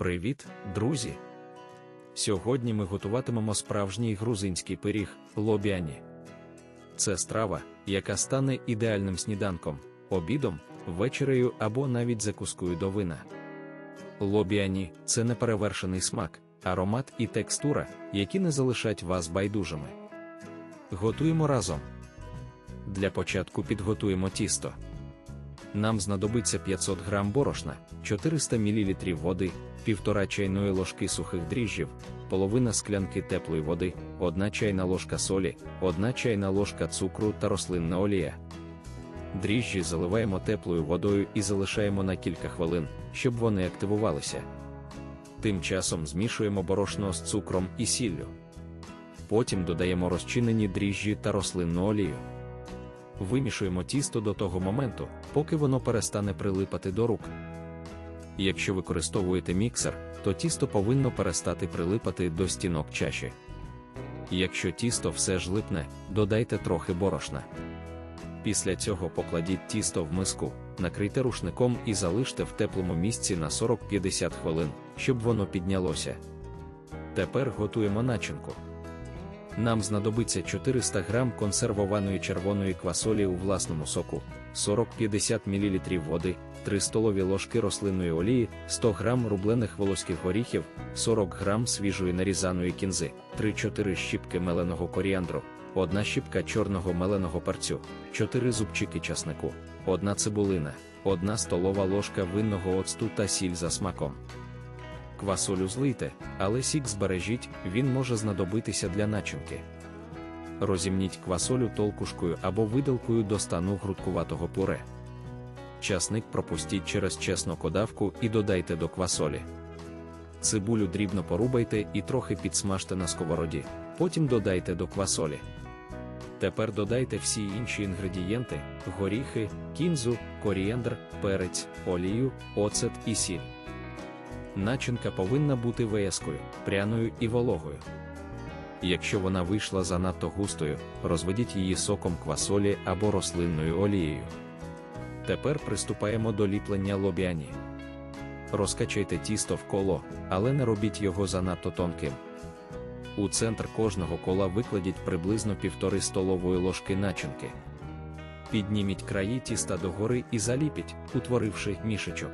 Привіт, друзі! Сьогодні ми готуватимемо справжній грузинський пиріг лобіані. Це страва, яка стане ідеальним сніданком, обідом, вечерею або навіть закускою до вина. Лобіані це неперевершений смак, аромат і текстура, які не залишать вас байдужими. Готуємо разом. Для початку підготуємо тісто. Нам знадобиться 500 г борошна, 400 мл води, 1,5 чайної ложки сухих дріжджів, половина склянки теплої води, 1 чайна ложка солі, 1 чайна ложка цукру та рослинна олія. Дріжджі заливаємо теплою водою і залишаємо на кілька хвилин, щоб вони активувалися. Тим часом змішуємо борошно з цукром і сіллю. Потім додаємо розчинені дріжджі та рослинну олію. Вимішуємо тісто до того моменту, поки воно перестане прилипати до рук. Якщо використовуєте міксер, то тісто повинно перестати прилипати до стінок чаші. Якщо тісто все ж липне, додайте трохи борошна. Після цього покладіть тісто в миску, накрийте рушником і залиште в теплому місці на 40-50 хвилин, щоб воно піднялося. Тепер готуємо начинку. Нам знадобиться 400 г консервованої червоної квасолі у власному соку, 40-50 мл води, 3 столові ложки рослинної олії, 100 г рублених волоських горіхів, 40 г свіжої нарізаної кінзи, 3-4 щіпки меленого коріандру, 1 щіпка чорного меленого парцю, 4 зубчики часнику, 1 цибулина, 1 столова ложка винного оцту та сіль за смаком. Квасолю злийте, але сік збережіть, він може знадобитися для начинки. Розімніть квасолю толкушкою або видалкою до стану грудкуватого пюре. Часник пропустіть через чеснокодавку і додайте до квасолі. Цибулю дрібно порубайте і трохи підсмажте на сковороді, потім додайте до квасолі. Тепер додайте всі інші інгредієнти: горіхи, кінзу, коріандр, перець, олію, оцет і сіль. Начинка повинна бути вияскою, пряною і вологою. Якщо вона вийшла занадто густою, розведіть її соком квасолі або рослинною олією. Тепер приступаємо до ліплення лобіані. Розкачайте тісто в коло, але не робіть його занадто тонким. У центр кожного кола викладіть приблизно 1,5 столової ложки начинки. Підніміть краї тіста догори і заліпіть, утворивши мішечок.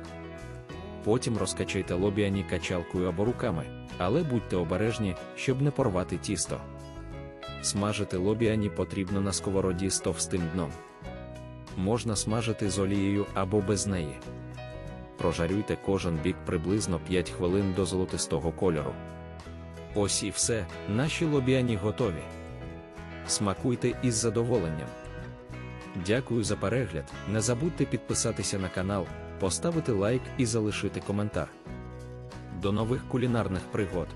Потім розкачайте лобіані качалкою або руками, але будьте обережні, щоб не порвати тісто. Смажити лобіані потрібно на сковороді з товстим дном. Можна смажити з олією або без неї. Прожарюйте кожен бік приблизно 5 хвилин до золотистого кольору. Ось і все, наші лобіані готові. Смакуйте із задоволенням. Дякую за перегляд. Не забудьте підписатися на канал, поставити лайк і залишити коментар. До нових кулінарних пригод!